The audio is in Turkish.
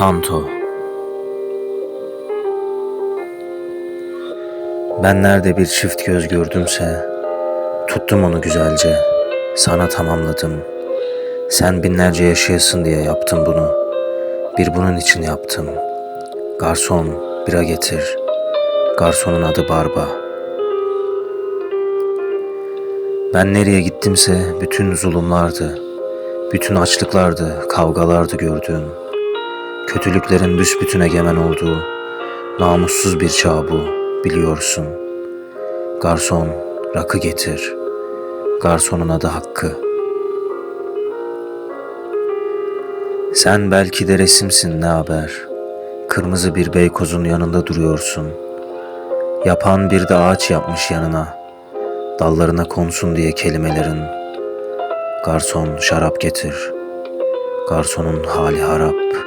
Kanto. Ben nerede bir çift göz gördümse Tuttum onu güzelce. Sana tamamladım. Sen binlerce yaşayasın diye yaptım bunu. Bir bunun için yaptım. Garson bira getir. Garsonun adı Barba. Ben nereye gittimse bütün zulümlardı Bütün açlıklardı, kavgalardı gördüğüm Kötülüklerin büsbütün egemen olduğu namussuz bir çağ bu biliyorsun. Garson rakı getir. Garsonun adı Hakkı. Sen belki de resimsin ne haber? Kırmızı bir beykozun yanında duruyorsun. Yapan bir de ağaç yapmış yanına. Dallarına konsun diye kelimelerin. Garson şarap getir. Garsonun hali harap.